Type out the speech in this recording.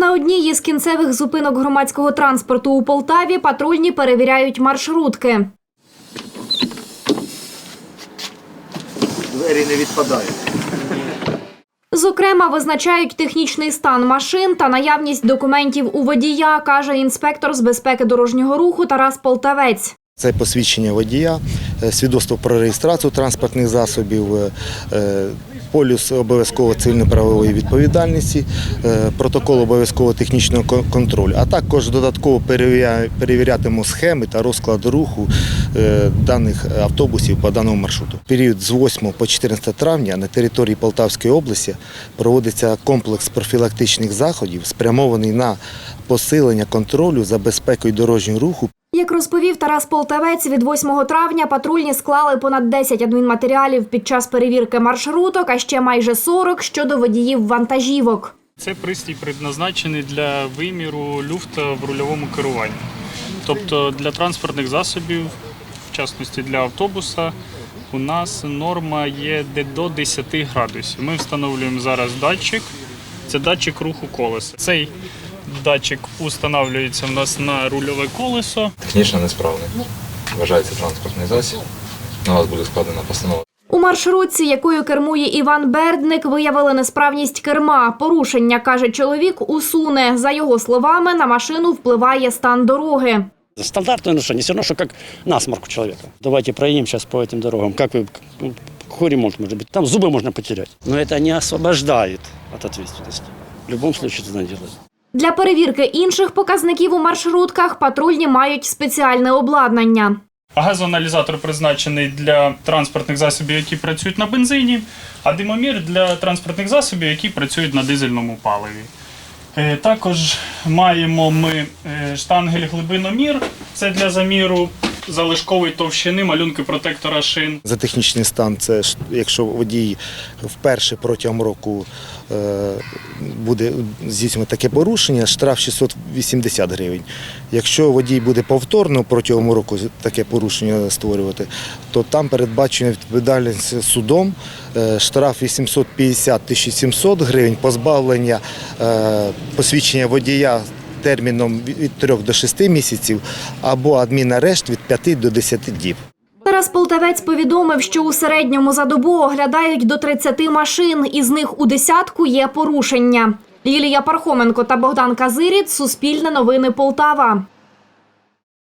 На одній із кінцевих зупинок громадського транспорту у Полтаві патрульні перевіряють маршрутки. Двері не відпадають. Зокрема, визначають технічний стан машин та наявність документів у водія, каже інспектор з безпеки дорожнього руху Тарас Полтавець. Це посвідчення водія, е, свідоцтво про реєстрацію транспортних засобів, е, е, полюс обов'язково цивільно-правової відповідальності, е, протокол обов'язкового технічного контролю. А також додатково перевіря- перевірятиму схеми та розклад руху е, даних автобусів по даному маршруту. В період з 8 по 14 травня на території Полтавської області проводиться комплекс профілактичних заходів, спрямований на посилення контролю за безпекою дорожнього руху Як розповів Тарас Полтавець, від 8 травня патрульні склали понад 10 адмінматеріалів під час перевірки маршруток, а ще майже 40 щодо водіїв вантажівок. Це пристрій предназначений для виміру люфта в рульовому керуванні. Тобто для транспортних засобів, в частності для автобуса, у нас норма є де до 10 градусів. Ми встановлюємо зараз датчик, це датчик руху колеса. Цей датчик установлюється в нас на рульове колесо. технічно несправний. Вважається транспортний засіб. На вас буде складена постанова. У маршрутці, якою кермує Іван Бердник, виявили несправність керма. Порушення, каже чоловік, усуне. За його словами, на машину впливає стан дороги. Стандартное нарушение, все равно, что как насморк у человека. Давайте проедем сейчас по этим дорогам. Как вы, ну, какой ремонт может быть? Там зубы можно потерять. Но это не освобождает от ответственности. В любом случае это надо делать. Для перевірки інших показників у маршрутках патрульні мають спеціальне обладнання. Газоаналізатор призначений для транспортних засобів, які працюють на бензині, а димомір для транспортних засобів, які працюють на дизельному паливі. Е, Також маємо ми е, штангель глибиномір, це для заміру залишкової товщини малюнки протектора шин. За технічний стан, це якщо водій вперше протягом року е, буде здійснювати таке порушення, штраф 680 гривень. Якщо водій буде повторно протягом року таке порушення створювати, то там передбачена відповідальність судом, е, штраф 850-1700 гривень, позбавлення е, посвідчення водія терміном від 3 до 6 місяців або адмінарешт від 5 до 10 діб. Тарас Полтавець повідомив, що у середньому за добу оглядають до 30 машин, із них у десятку є порушення. Лілія Пархоменко та Богдан Казиріт – Суспільне новини Полтава.